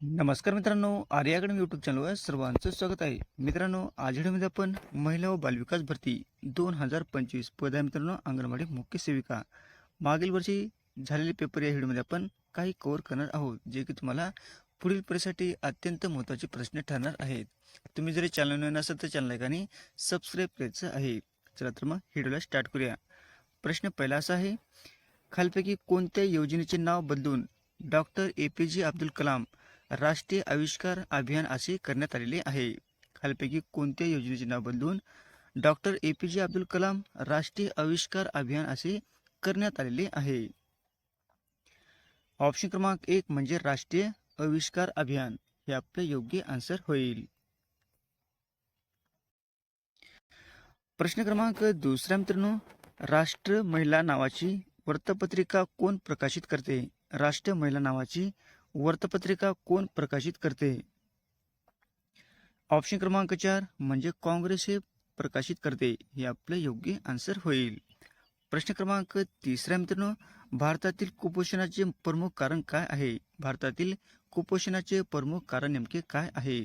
नमस्कार मित्रांनो आर्याकडे यूट्यूब चॅनलवर सर्वांचं स्वागत आहे. मित्रांनो आज व्हिडिओमध्ये आपण महिला व बालविकास भरती दोन हजार पंचवीस पद आहे मित्रांनो अंगणवाडी मुख्य सेविका. मागील वर्षी झालेले पेपर या व्हिडिओमध्ये आपण काही कव्हर करणार आहोत जे की तुम्हाला पुढील परीक्षेसाठी अत्यंत महत्त्वाचे प्रश्न ठरणार आहेत. तुम्ही जरी चॅनल नवीन तर चॅनल आणि सबस्क्राईब करायचं आहे. चला तर मग व्हिडिओला स्टार्ट करूया. प्रश्न पहिला असा आहे खालपैकी कोणत्या योजनेचे नाव बदलून डॉक्टर ए पी जे अब्दुल कलाम राष्ट्रीय आविष्कार अभियान असे करण्यात आलेले आहे. खालपैकी कोणत्या योजनेचे नाव बदलून डॉक्टर ए पी जे अब्दुल कलाम राष्ट्रीय आविष्कार अभियान असे करण्यात आलेले आहे. ऑप्शन क्रमांक एक म्हणजे राष्ट्रीय आविष्कार अभियान. हे आपलं योग्य आन्सर होईल. प्रश्न क्रमांक दुसऱ्या मित्रांनो राष्ट्र महिला नावाची वृत्तपत्रिका कोण प्रकाशित करते? राष्ट्र महिला नावाची वृत्तपत्रिका कोण प्रकाशित करते? ऑप्शन क्रमांक चार म्हणजे काँग्रेस हे प्रकाशित करते हे आपलं योग्य आन्सर होईल. प्रश्न क्रमांक तिसरा मित्रांनो भारतातील कुपोषणाचे प्रमुख कारण काय आहे? भारतातील कुपोषणाचे प्रमुख कारण नेमके काय आहे?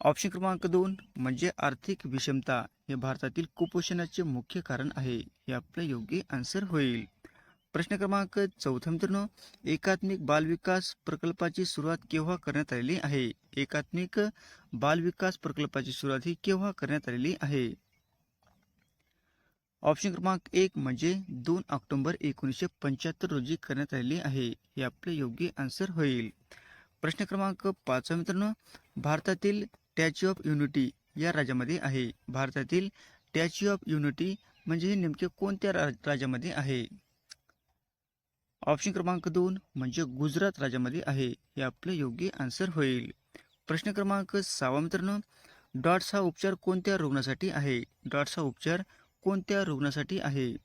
ऑप्शन क्रमांक दोन म्हणजे आर्थिक विषमता हे भारतातील कुपोषणाचे मुख्य कारण आहे हे आपलं योग्य आन्सर होईल. प्रश्न क्रमांक चौथा मित्रांनो एकात्मिक बालविकास प्रकल्पाची सुरुवात केव्हा करण्यात आलेली आहे? एकात्मिक बालविकास प्रकल्पाची सुरुवात ही केव्हा करण्यात आलेली आहे? ऑप्शन क्रमांक एक म्हणजे दोन ऑक्टोबर एकोणीसशे पंच्याहत्तर रोजी करण्यात आलेली आहे. हे आपले योग्य आन्सर होईल. प्रश्न क्रमांक पाचवा मित्रांनो भारतातील स्टॅच्यू ऑफ युनिटी या राज्यामध्ये आहे. भारतातील स्टॅच्यू ऑफ युनिटी म्हणजे हे नेमके कोणत्या राज्यामध्ये आहे? ऑप्शन क्रमांक दोन म्हणजे गुजरात राज्यामध्ये आहे. हे आपले योग्य आन्सर होईल. प्रश्न क्रमांक सहावा मित्रांनो डॉट्स हा उपचार कोणत्या रुग्णासाठी आहे? डॉट्स हा उपचार कोणत्या रुग्णासाठी आहे?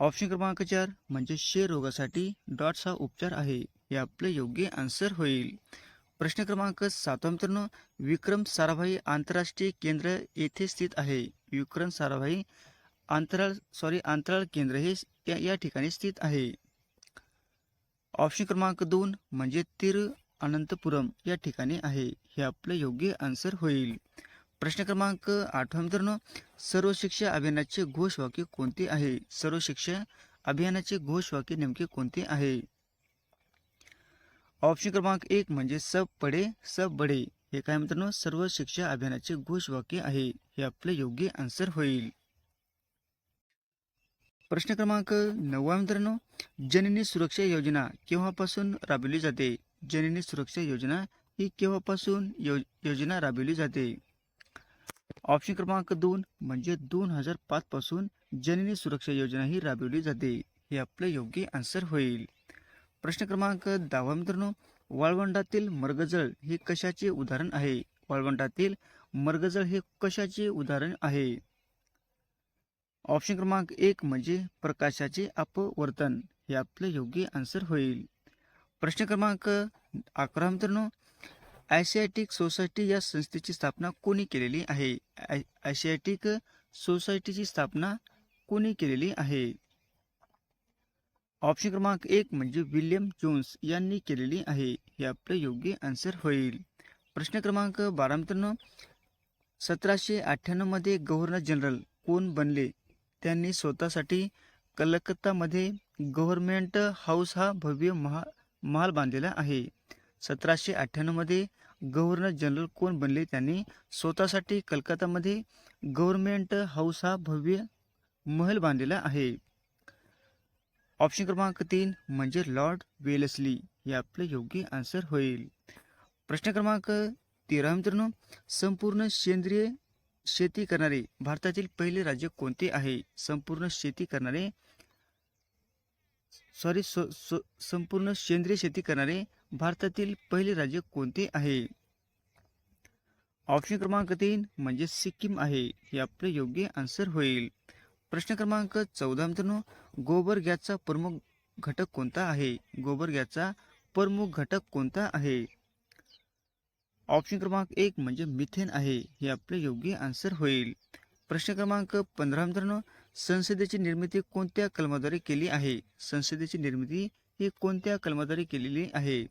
ऑप्शन क्रमांक चार म्हणजे क्षय रोगासाठी डॉट्स हा उपचार आहे. हे आपले योग्य आन्सर होईल. प्रश्न क्रमांक सातवा मित्रांनो विक्रम साराभाई आंतरराष्ट्रीय केंद्र येथे स्थित आहे. विक्रम साराभाई अंतराळ सॉरी अंतराळ केंद्र हे या, या ठिकाणी स्थित आहे. ऑप्शन क्रमांक दोन म्हणजे तिरुअनंतपुरम या ठिकाणी आहे. हे आपलं योग्य आन्सर होईल. प्रश्न क्रमांक आठवा मित्रांनो सर्व शिक्षा अभियानाचे घोषवाक्य कोणते आहे? सर्व शिक्षा अभियानाचे घोषवाक्य नेमके कोणते आहे? ऑप्शन क्रमांक एक म्हणजे सब पडे सब बडे हे काय मित्रांनो सर्व शिक्षा अभियानाचे घोषवाक्य आहे. हे आपले योग्य आन्सर होईल. प्रश्न क्रमांक नववा मित्रांनो जननी सुरक्षा योजना केव्हापासून राबवली जाते? जननी सुरक्षा योजना ही केव्हापासून यो योजना राबवली जाते? ऑप्शन क्रमांक दोन म्हणजे दोन हजार पाचपासून जननी सुरक्षा योजना ही राबवली जाते. हे आपलं योग्य आन्सर होईल. प्रश्न क्रमांक दहावा मित्रांनो वाळवंटातील मर्गजळ हे कशाचे उदाहरण आहे? वाळवंटातील मर्गजळ हे कशाचे उदाहरण आहे? ऑप्शन क्रमांक एक म्हणजे प्रकाशाचे अपवर्तन. हे आपलं योग्य आन्सर होईल. प्रश्न क्रमांक अकरा मित्रांनो आशियाटिक सोसायटी या संस्थेची स्थापना कोणी केलेली आहे? आय- आशियाटिक सोसायटीची स्थापना कोणी केलेली आहे? ऑप्शन क्रमांक एक म्हणजे विल्यम जोन्स यांनी केलेली आहे. हे आपलं योग्य आन्सर होईल. प्रश्न क्रमांक बारा मित्रांनो सतराशे अठ्ठ्याण्णवमध्ये गव्हर्नर जनरल कोण बनले? त्यांनी स्वतःसाठी कलकत्तामध्ये गव्हर्नमेंट हाऊस हा भव्य महा महाल बांधलेला आहे. सतराशे अठ्ठ्याण्णवमध्ये गव्हर्नर जनरल कोण बनले त्यांनी स्वतःसाठी कलकत्तामध्ये गव्हर्नमेंट हाऊस हा भव्य महल बांधलेला आहे. ऑप्शन क्रमांक तीन म्हणजे लॉर्ड वेलसली. हे आपलं योग्य आन्सर होईल. प्रश्न क्रमांक तेरा मित्रांनो संपूर्ण सेंद्रिय शेती करणारे भारतातील पहिले राज्य कोणते आहे? संपूर्ण शेती करणारे सॉरी सो- सो- संपूर्ण सेंद्रिय शेती करणारे भारतातील पहिले राज्य कोणते आहे? ऑप्शन क्रमांक तीन म्हणजे सिक्कीम आहे. हे आपलं योग्य आन्सर होईल. प्रश्न क्रमांक चौदा मित्रांनो गोबर गॅसचा प्रमुख घटक कोणता आहे? गोबर गॅसचा प्रमुख घटक कोणता आहे? ऑप्शन क्रमांक एक म्हणजे मिथेन आहे. हे आपले योग्य आन्सर होईल. प्रश्न क्रमांक पंधरा मित्रांनो संसदेची निर्मिती कोणत्या कलमाद्वारे केली आहे? संसदेची निर्मिती ही कोणत्या कलमाद्वारे केलेली आहे?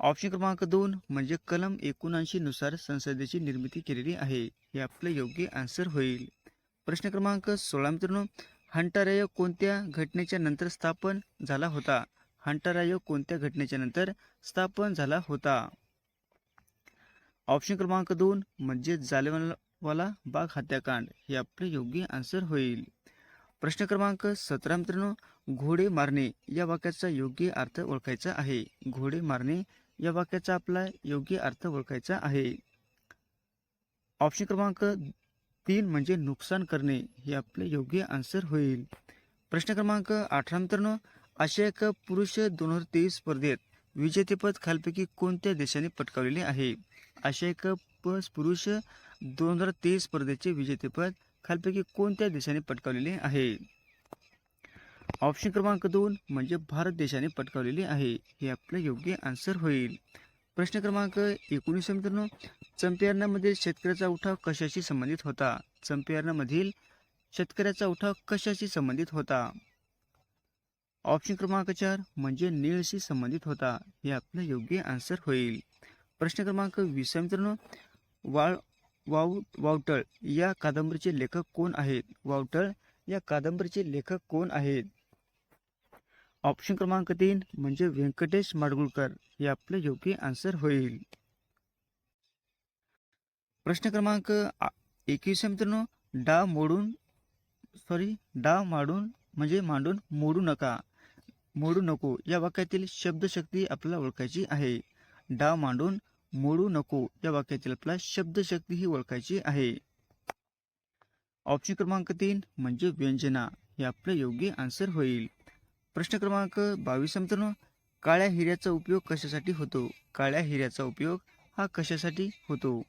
ऑप्शन क्रमांक दोन म्हणजे कलम एकोणऐंशी नुसार संसदेची निर्मिती केलेली आहे. हे आपलं योग्य आन्सर होईल. प्रश्न क्रमांक सोळा मित्रांनो हंटर आयोग कोणत्या घटनेच्या नंतर स्थापन झाला होता? हंटर आयोग कोणत्या घटनेच्या नंतर स्थापन झाला होता? ऑप्शन क्रमांक दोन म्हणजे जालेवाला बाग हत्याकांड. हे आपले योग्य आन्सर होईल. प्रश्न क्रमांक सतरा मित्रांनो घोडे मारणे या वाक्याचा योग्य अर्थ ओळखायचा आहे. घोडे मारणे या वाक्याचा आपला योग्य अर्थ ओळखायचा आहे. ऑप्शन क्रमांक तीन म्हणजे नुकसान करणे हे आपले योग्य आन्सर होईल. प्रश्न क्रमांक अठरा मित्रांनो आशिया कप पुरुष दोन हजार तेवीस स्पर्धेत विजेतेपद खालपैकी कोणत्या देशाने पटकावलेले आहे? आशिया कप पुरुष दोन हजार तेवीस स्पर्धेचे विजेतेपद खालपैकी कोणत्या देशाने पटकावलेले आहे? ऑप्शन क्रमांक दोन म्हणजे भारत देशाने पटकावलेले आहे. हे आपलं योग्य आन्सर होईल. प्रश्न क्रमांक एकोणीस मित्रांनो चंपियार्नामधील शेतकऱ्याचा उठाव कशाशी संबंधित होता? चंपियार्नामधील शेतकऱ्याचा उठाव कशाशी संबंधित होता? ऑप्शन क्रमांक चार म्हणजे नीळशी संबंधित होता. हे आपलं योग्य आन्सर होईल. प्रश्न क्रमांक वीस. मित्रांनो वाळ वाव वावटळ या कादंबरीचे लेखक कोण आहेत? वावटळ या कादंबरीचे लेखक कोण आहेत? ऑप्शन क्रमांक तीन म्हणजे व्यंकटेश माडगुळकर. हे आपलं योग्य आन्सर होईल. प्रश्न क्रमांक एकवीस मित्रांनो डा मोडून सॉरी डाव मांडून म्हणजे मांडून मोडू नका. मोडू नको. या वाक्यातील शब्दशक्ती आपल्याला ओळखायची आहे. डाव मांडून मोडू नको या वाक्यातील आपला शब्दशक्ती ही ओळखायची आहे. ऑप्शन क्रमांक तीन म्हणजे व्यंजना. हे आपलं योग्य आन्सर होईल. प्रश्न क्रमांक बावीस मित्रांनो. काळ्या हिऱ्याचा उपयोग कशासाठी होतो? काळ्या हिऱ्याचा उपयोग हा कशासाठी होतो?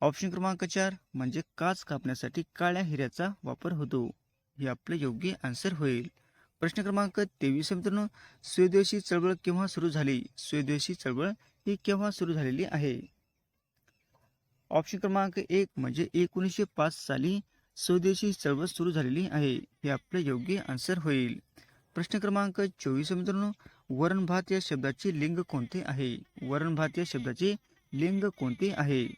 ऑप्शन क्रमांक चार म्हणजे काच कापण्यासाठी काळ्या हिऱ्याचा वापर होतो. हे आपले योग्य आन्सर होईल. प्रश्न क्रमांक तेवीस मित्रांनो. स्वदेशी चळवळ केव्हा सुरू झाली? स्वदेशी चळवळ ही केव्हा सुरू झालेली आहे? ऑप्शन क्रमांक एक म्हणजे एकोणीसशे पाच साली स्वदेशी चळवळ सुरू झालेली आहे. हे आपले योग्य आन्सर होईल. प्रश्न क्रमांक चोवीस मित्रांनो. वरण भात या शब्दाचे लिंग कोणते आहे? वरण भात या शब्दाचे लिंग कोणते आहे?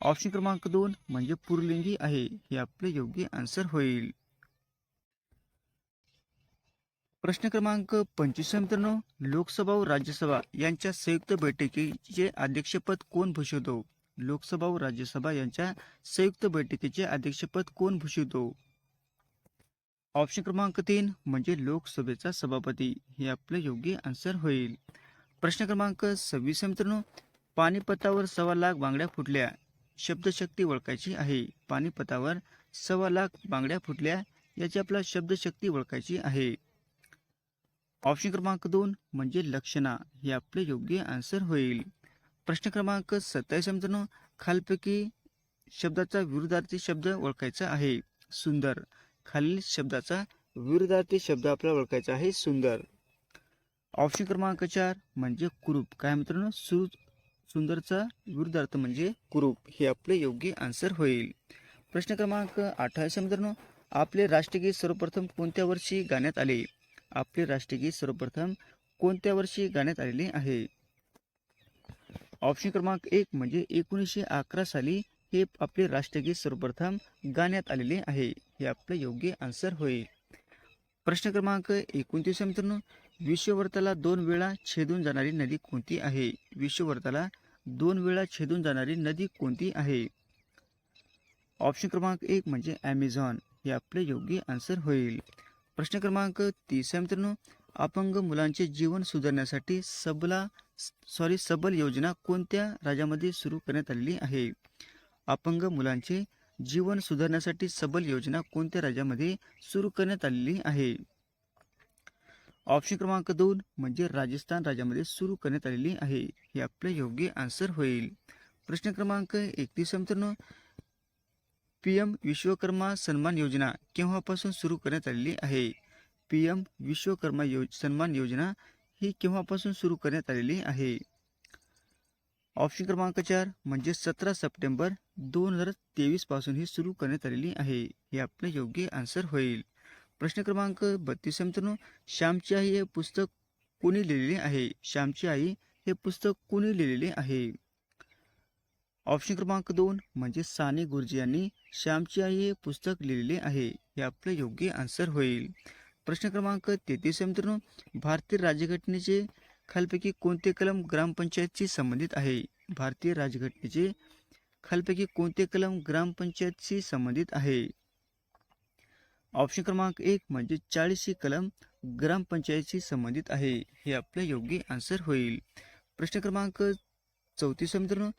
ऑप्शन क्रमांक दोन म्हणजे पुरलिंगी आहे. हे आपले योग्य आन्सर होईल. प्रश्न क्रमांक पंचवीस मित्रांनो. लोकसभा व राज्यसभा यांच्या संयुक्त बैठकीचे अध्यक्षपद कोण भूषवतो? लोकसभा व राज्यसभा यांच्या संयुक्त बैठकीचे अध्यक्षपद कोण भूषवतो? ऑप्शन क्रमांक तीन म्हणजे लोकसभेचा सभापती. हे आपलं योग्य आन्सर होईल. प्रश्न क्रमांक सव्वीस मित्रांनो. पानिपतावर सव्वा लाख बांगड्या फुटल्या. शब्दशक्ती ओळखायची आहे. पानिपतावर सव्वा लाख बांगड्या फुटल्या याची आपला शब्दशक्ती ओळखायची आहे. ऑप्शन क्रमांक दोन म्हणजे लक्षणा. हे आपले योग्य आन्सर होईल. प्रश्न क्रमांक सत्तावीस मित्रांनो. खालपैकी शब्दाचा विरुद्धार्थी शब्द ओळखायचा आहे. सुंदर. खालील शब्दाचा विरुद्धार्थी शब्द आपल्याला ओळखायचा आहे सुंदर. ऑप्शन क्रमांक चार म्हणजे कुरूप. काय मित्रांनो? सु सुंदरचा विरुद्धार्थ म्हणजे कुरूप. हे आपले योग्य आन्सर होईल. प्रश्न क्रमांक अठ्ठावीस मित्रांनो. आपले राष्ट्रगीत सर्वप्रथम कोणत्या वर्षी गाण्यात आले? आपले राष्ट्रगीत सर्वप्रथम कोणत्या वर्षी गाण्यात आलेले आहे? ऑप्शन क्रमांक एक म्हणजे एकोणीसशे अकरा साली हे आपले राष्ट्रगीत सर्वप्रथम गाण्यात आलेले आहे. हे आपलं योग्य आन्सर होईल. प्रश्न क्रमांक एकोणतीस मित्रांनो. विश्ववर्ताला दोन वेळा छेदून जाणारी नदी कोणती आहे? विश्ववर्ताला दोन वेळा छेदून जाणारी नदी कोणती आहे? ऑप्शन क्रमांक एक म्हणजे ॲमेझॉन हे आपले योग्य आन्सर होईल. प्रश्न क्रमांक तीस मित्रांनो. अपंग मुलांचे जीवन सुधारण्यासाठी सबला सॉरी सबल योजना कोणत्या राज्यामध्ये सुरू करण्यात आलेली आहे? अपंग मुलांचे जीवन सुधारण्यासाठी सबल योजना कोणत्या राज्यामध्ये सुरू करण्यात आलेली आहे? ऑप्शन क्रमांक दोन म्हणजे राजस्थान राज्यामध्ये सुरू करण्यात आलेली आहे. हे आपले योग्य आन्सर होईल. प्रश्न क्रमांक एकतीस मित्रांनो. पी एम विश्वकर्मा सन्मान योजना केव्हापासून सुरू करण्यात आलेली आहे? पी एम विश्वकर्मा यो सन्मान योजना ही केव्हापासून सुरू करण्यात आलेली आहे? ऑप्शन क्रमांक चार म्हणजे सतरा सप्टेंबर दोन हजार तेवीसपासून ही सुरू करण्यात आलेली आहे. हे आपलं योग्य आन्सर होईल. प्रश्न क्रमांक बत्तीस मित्रांनो. श्यामची आई हे पुस्तक कोणी लिहिलेले आहे? श्यामची आई हे पुस्तक कोणी लिहिलेले आहे? ऑप्शन क्रमांक दोन म्हणजे साने गुरुजी यांनी श्यामची आई हे पुस्तक लिहिलेले आहे. हे आपलं योग्य आन्सर होईल. प्रश्न क्रमांक तेहतीस मित्रांनो. भारतीय राज्यघटनेचे खालपैकी कोणते कलम ग्रामपंचायतशी संबंधित आहे? भारतीय राज्यघटनेचे खालपैकी कोणते कलम ग्रामपंचायतशी संबंधित आहे? ऑप्शन क्रमांक एक म्हणजे चाळीसशे कलम ग्रामपंचायतशी संबंधित आहे. हे आपलं योग्य आन्सर होईल. प्रश्न क्रमांक चौतीस मित्रांनो.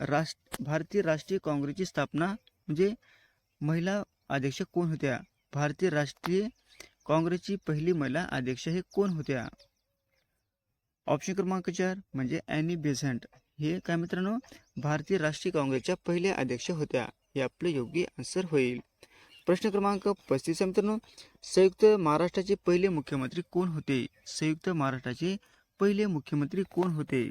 राष्ट्र भारतीय राष्ट्रीय काँग्रेसची स्थापना म्हणजे महिला अध्यक्ष कोण होत्या? भारतीय राष्ट्रीय काँग्रेसची पहिली महिला अध्यक्ष हे कोण होत्या? ऑप्शन क्रमांक चार म्हणजे ॲनी बेझंट हे काय मित्रांनो? भारतीय राष्ट्रीय काँग्रेसच्या पहिल्या अध्यक्ष होत्या. हे आपले योग्य आन्सर होईल. प्रश्न क्रमांक पस्तीस मित्रांनो. संयुक्त महाराष्ट्राचे पहिले मुख्यमंत्री कोण होते? संयुक्त महाराष्ट्राचे पहिले मुख्यमंत्री कोण होते?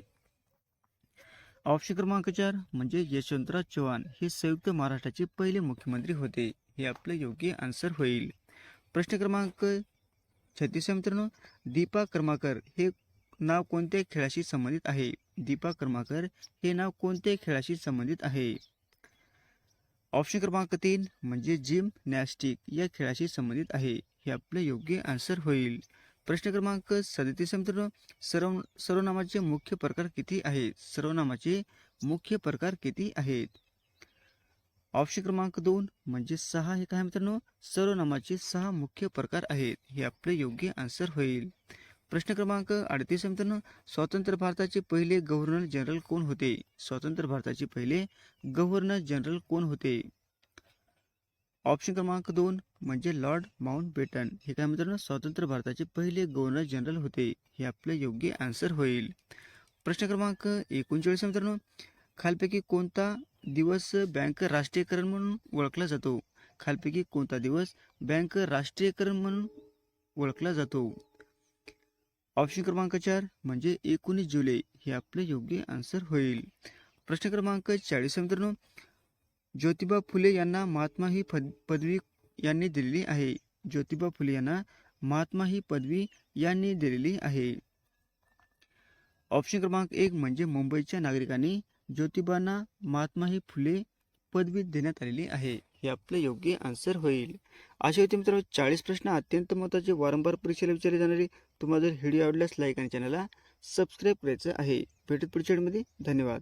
ऑप्शन क्रमांक चार म्हणजे यशवंतराव चव्हाण हे संयुक्त महाराष्ट्राचे पहिले मुख्यमंत्री होते. हे आपलं योग्य आन्सर होईल. प्रश्न क्रमांक छत्तीस मित्रांनो. दीपा कर्माकर हे नाव कोणत्या खेळाशी संबंधित आहे? दीपा कर्माकर हे नाव कोणत्या खेळाशी संबंधित आहे? ऑप्शन क्रमांक तीन म्हणजे जिम नॅस्टिक या खेळाशी संबंधित आहे. हे आपलं योग्य आन्सर होईल. प्रश्न क्रमांक सदतीस मित्रांनो. सर्व सर्वनामाचे मुख्य प्रकार किती आहेत? सर्वनामाचे मुख्य प्रकार किती आहेत? ऑप्शन क्रमांक दोन म्हणजे सहा हे काय मित्रांनो. सर्वनामाचे सहा मुख्य प्रकार आहेत. हे आपले योग्य आन्सर होईल. प्रश्न क्रमांक अडतीस मित्रांनो. स्वतंत्र भारताचे पहिले गव्हर्नर जनरल कोण होते? स्वतंत्र भारताचे पहिले गव्हर्नर जनरल कोण होते? ऑप्शन क्रमांक दोन म्हणजे लॉर्ड माउंट बेटन हे काय मित्रांनो स्वतंत्र भारताचे पहिले गव्हर्नर जनरल होते. हे आपले योग्य आन्सर होईल. प्रश्न क्रमांक एकोणचाळीस मित्रांनो. खालपैकी कोणता दिवस बँक राष्ट्रीयकरण म्हणून ओळखला जातो? खालपैकी कोणता दिवस बँक राष्ट्रीयकरण म्हणून ओळखला जातो? ऑप्शन क्रमांक चार म्हणजे एकोणीस जुलै. हे आपले योग्य आन्सर होईल. प्रश्न क्रमांक चाळीस मित्रांनो. ज्योतिबा फुले यांना महात्मा ही पद पदवी यांनी दिलेली आहे. ज्योतिबा फुले यांना महात्मा ही पदवी यांनी दिलेली आहे. ऑप्शन क्रमांक एक म्हणजे मुंबईच्या नागरिकांनी ज्योतिबांना महात्मा ही फुले पदवी देण्यात आलेली आहे. हे आपले योग्य आन्सर होईल. असे होते मित्रांनो चाळीस प्रश्न अत्यंत महत्त्वाचे. वारंवार परीक्षेला विचारले जाणारे तुम्हाला जर व्हिडिओ आवडल्यास लाईक आणि चॅनलला सबस्क्राईब करायचं आहे. भेटत पुढच्या धन्यवाद.